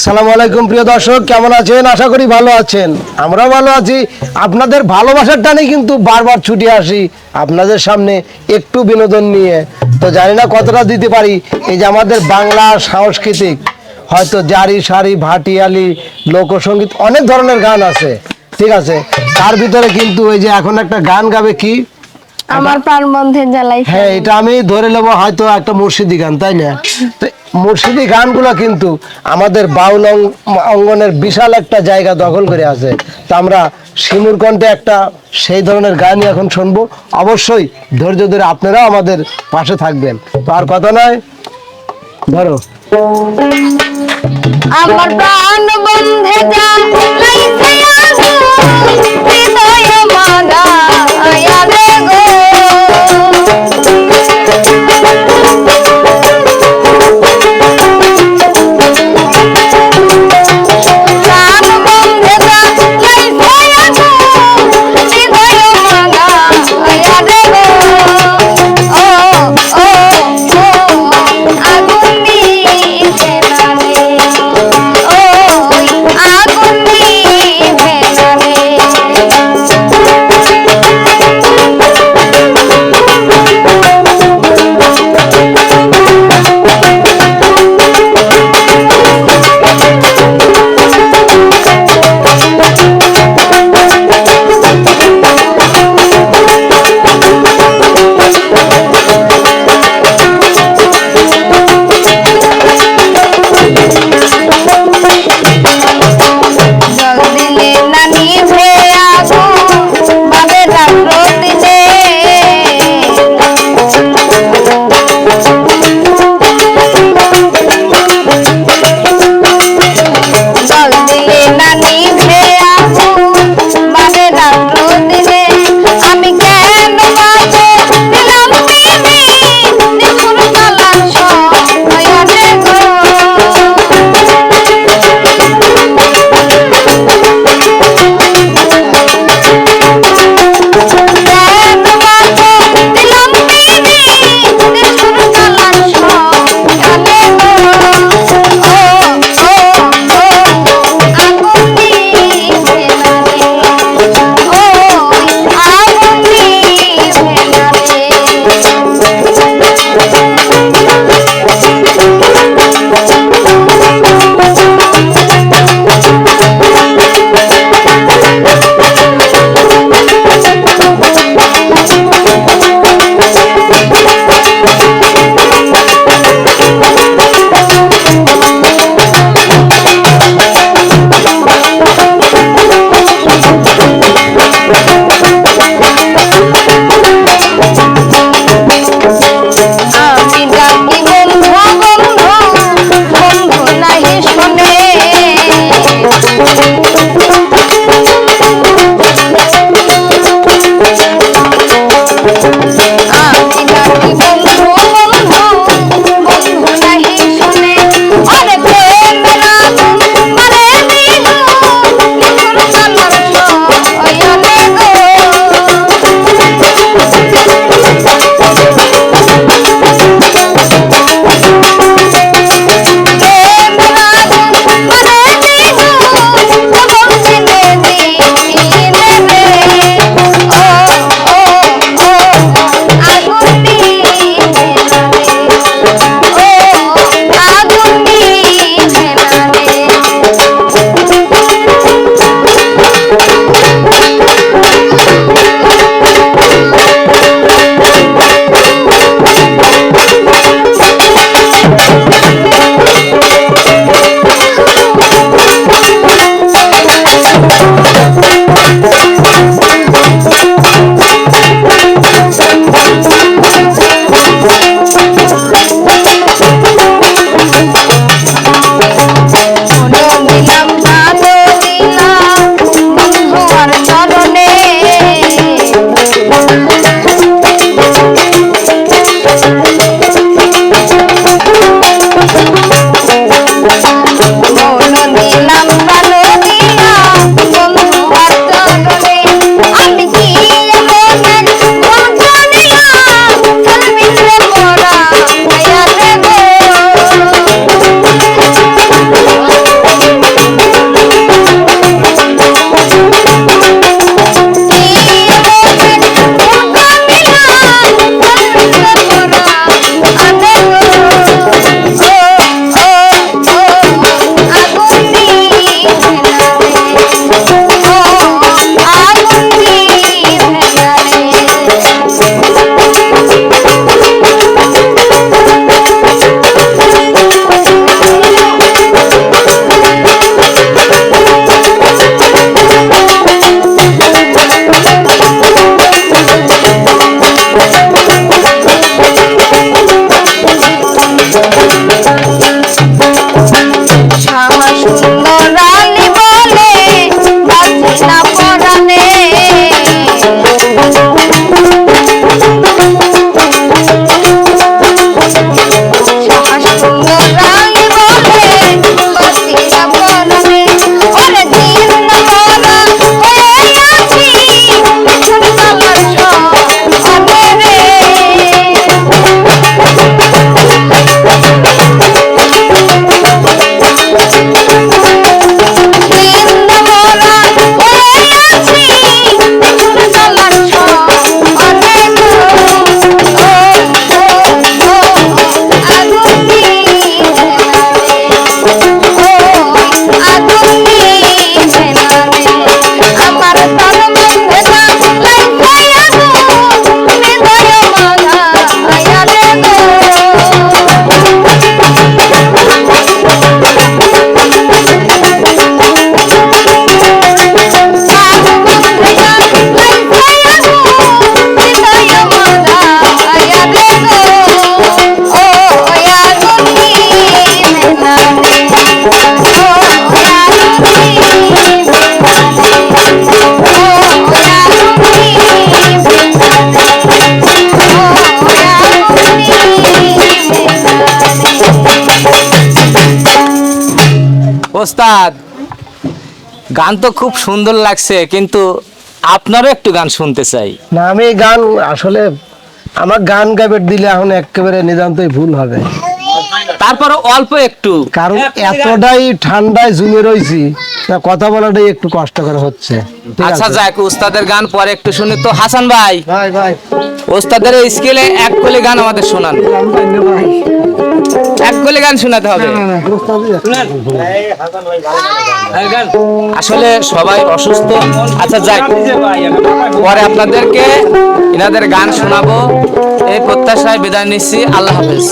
আসসালামু আলাইকুম প্রিয় দর্শক। কেমন আছেন? আশা করি ভালো আছেন। আমরাও ভালো আছি। আপনাদের ভালোবাসার টানে কিন্তু বারবার ছুটে আসি আপনাদের সামনে একটু বিনোদন নিয়ে। তো জানি না কতটা দিতে পারি। এই যে আমাদের বাংলা সাংস্কৃতিক হয়তো জারি সারি ভাটিয়ালি লোকসঙ্গীত অনেক ধরনের গান আছে। ঠিক আছে? তার ভিতরে কিন্তু এই যে এখন একটা গান গাবে কি? আমার প্রাণ বন্ধের জ্বালাই হ্যাঁ এটা আমি ধরে নেব হয়তো একটা মুর্শিদি গান তাই না? তো মুর্শিদি গানগুলো কিন্তু আমাদের বাউল অঙ্গনের বিশাল একটা জায়গা দখল করে আছে। তা আমরা শিমুর কণ্ঠে একটা সেই ধরনের গানই এখন শুনব। অবশ্যই ধৈর্য ধরে আপনারাও আমাদের পাশে থাকবেন। তো আর কথা নয়, ধরো। আমার প্রাণ বন্ধে জ্বালাইছে উস্তাদ গান তো খুব সুন্দর লাগছে কিন্তু আপনারও একটু গান শুনতে চাই। না আমি গান আসলে আমার গান গাইবে দিলে এখন একেবারে নিতান্তই ভুল হবে। তারপরে অল্প একটু। কারণ এতটাই ঠান্ডায় জুমে রয়েছি তা কথা বলাটাই একটু কষ্টকর হচ্ছে। আচ্ছা যাক উস্তাদের গান পরে একটু শুনি তো। হাসান ভাই ভাই ভাই। ওস্তাদের স্কেলে এক কলি গান আমাদের শোনান। কলি গান শোনাতে হবে। আসলে সবাই অসুস্থ। আচ্ছা যাক। পরে আপনাদেরকে এনাদের গান শোনাবো। এই প্রত্যাশায় বিদায় নিচ্ছি। আল্লাহ হাফেজ।